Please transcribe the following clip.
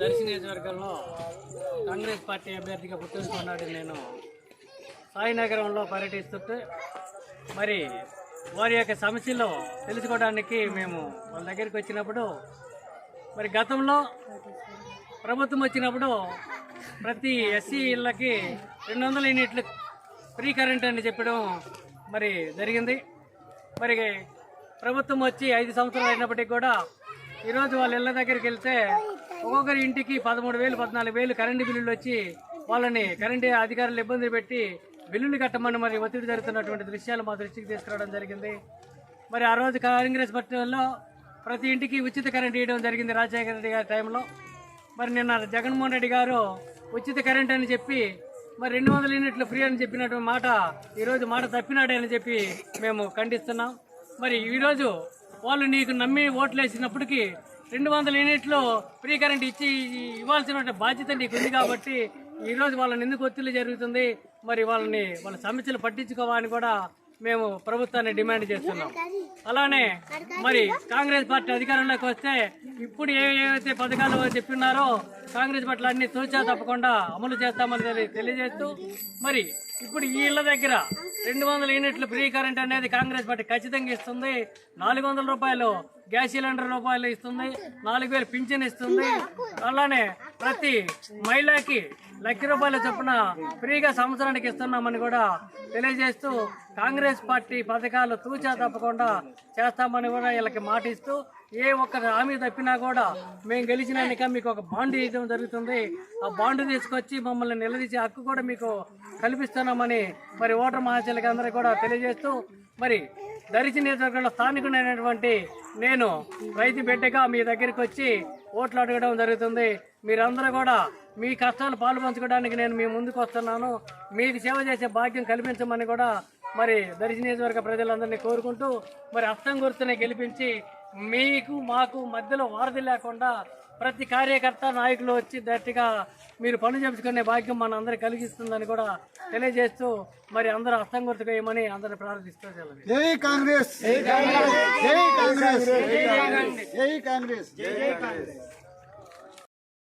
దర్శి నియోజకవర్గంలో కాంగ్రెస్ పార్టీ అభ్యర్థిగా గుర్తుంచుకున్నాడు నేను. సాయినగరంలో పర్యటిస్తుంటే మరి వారి యొక్క సమస్యలు తెలుసుకోవడానికి మేము వాళ్ళ దగ్గరికి వచ్చినప్పుడు మరి గతంలో ప్రభుత్వం వచ్చినప్పుడు ప్రతి ఎస్సీ ఇళ్ళకి రెండు వందల యూనిట్లు ఫ్రీ కరెంట్ అని చెప్పడం మరి జరిగింది. మరి ప్రభుత్వం వచ్చి ఐదు సంవత్సరాలు అయినప్పటికీ కూడా ఈరోజు వాళ్ళ ఇళ్ళ దగ్గరికి వెళ్తే ఒక్కొక్కరి ఇంటికి పదమూడు వేలు పద్నాలుగు వేలు కరెంటు బిల్లులు వచ్చి వాళ్ళని కరెంటు అధికారులు ఇబ్బంది పెట్టి బిల్లులు కట్టమని మరి ఒత్తిడి జరుగుతున్నటువంటి దృశ్యాలు మా దృష్టికి తీసుకురావడం జరిగింది. మరి ఆ రోజు కాంగ్రెస్ పార్టీలో ప్రతి ఇంటికి ఉచిత కరెంట్ ఇవ్వడం జరిగింది రాజశేఖర రెడ్డి గారి టైంలో. మరి నిన్న జగన్మోహన్ రెడ్డి గారు ఉచిత కరెంట్ అని చెప్పి మరి రెండు వందల యూనిట్లు ఫ్రీ అని చెప్పినటువంటి మాట ఈరోజు మాట తప్పినాడే అని చెప్పి మేము ఖండిస్తున్నాం. మరి ఈరోజు వాళ్ళు నీకు నమ్మి ఓట్లు వేసినప్పటికీ రెండు వందల యూనిట్లు ఫ్రీ కరెంట్ ఇచ్చి ఇవ్వాల్సిన బాధ్యత నీకు ఉంది కాబట్టి ఈరోజు వాళ్ళని ఎందుకు ఒత్తిడి జరుగుతుంది? మరి వాళ్ళని వాళ్ళ సమస్యలు పట్టించుకోవాలని కూడా మేము ప్రభుత్వాన్ని డిమాండ్ చేస్తున్నాం. అలానే మరి కాంగ్రెస్ పార్టీ అధికారంలోకి వస్తే ఇప్పుడు ఏ ఏవైతే పథకాలు చెప్పినారో కాంగ్రెస్ పార్టీలు అన్ని తూచా తప్పకుండా అమలు చేస్తామని తెలియజేస్తూ మరి ఇప్పుడు ఈ ఇళ్ళ దగ్గర రెండు వందల యూనిట్లు ఫ్రీ కరెంట్ అనేది కాంగ్రెస్ పార్టీ ఖచ్చితంగా ఇస్తుంది. నాలుగు వందల రూపాయలు గ్యాస్ సిలిండర్ రూపాయలు ఇస్తుంది. నాలుగు వేలు పింఛన్ ఇస్తుంది. అలానే ప్రతి మహిళకి లక్ష రూపాయల చొప్పున ఫ్రీగా సంవత్సరానికి ఇస్తున్నామని కూడా తెలియజేస్తూ కాంగ్రెస్ పార్టీ పథకాలు తూచా తప్పకుండా చేస్తామని కూడా వీళ్ళకి మాటిస్తూ ఏ ఒక్క హామీ తప్పినా కూడా మేము గెలిచినాక మీకు ఒక బాండ్ ఇవ్వడం జరుగుతుంది. ఆ బాండ్ తీసుకొచ్చి మమ్మల్ని నిలదీసే హక్కు కూడా మీకు కల్పిస్తున్నామని మరి ఓటర్ మహాశయులకి అందరికీ కూడా తెలియజేస్తూ మరి దరిచి నియోజకవర్గంలో స్థానికుడైనటువంటి నేను రైతు బిడ్డగా మీ దగ్గరికి వచ్చి ఓట్లు అడగడం జరుగుతుంది. మీరందరూ కూడా మీ కష్టాలు పాలు పంచుకోవడానికి నేను మీ ముందుకు వస్తున్నాను. మీకు సేవ చేసే భాగ్యం కల్పించమని కూడా మరి దర్శి నియోజకవర్గ ప్రజలందరినీ కోరుకుంటూ మరి అస్తం గుర్తుని గెలిపించి మీకు మాకు మధ్యలో వారధి లేకుండా ప్రతి కార్యకర్త నాయకులు వచ్చి గట్టిగా మీరు పనులు చెప్పుకునే భాగ్యం మన అందరికి కలిగిస్తుందని కూడా తెలియజేస్తూ మరి అందరూ అస్తం గుర్తుకు వేయమని అందరిని ప్రార్థిస్తూ. జై కాంగ్రెస్! జై కాంగ్రెస్! జై కాంగ్రెస్! జై కాంగ్రెస్!